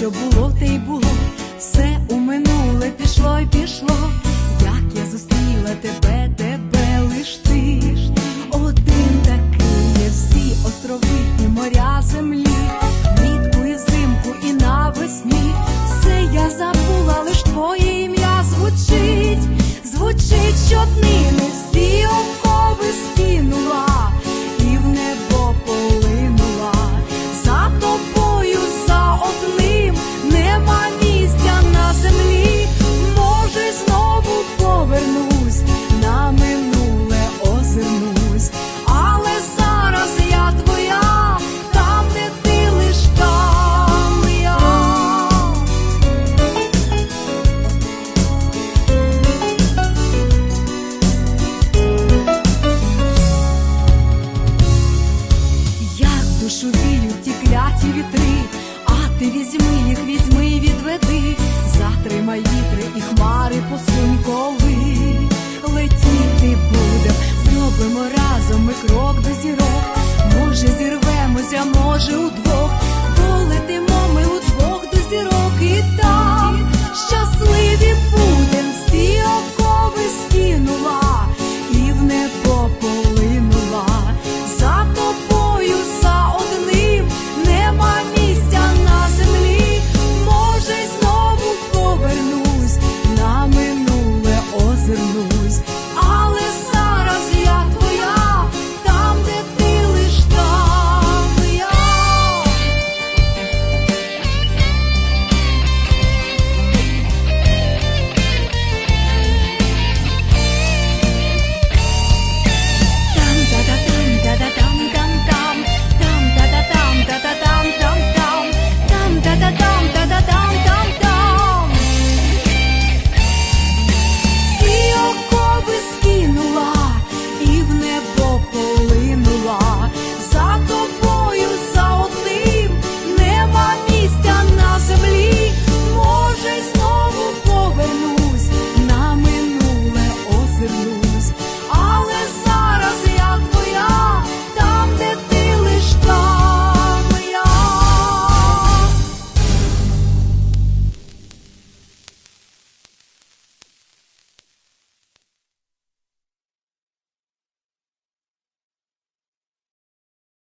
що було, те й було, все у минуле пішло й пішло, як я зустріла тебе, тебе лиш ти один такий, є всі острови і моря землі, влітку і взимку, і навесні, все я забула, лиш твоє ім'я звучить, звучить щодни. Душу віють ті кляті вітри, а ти візьми їх, візьми відведи,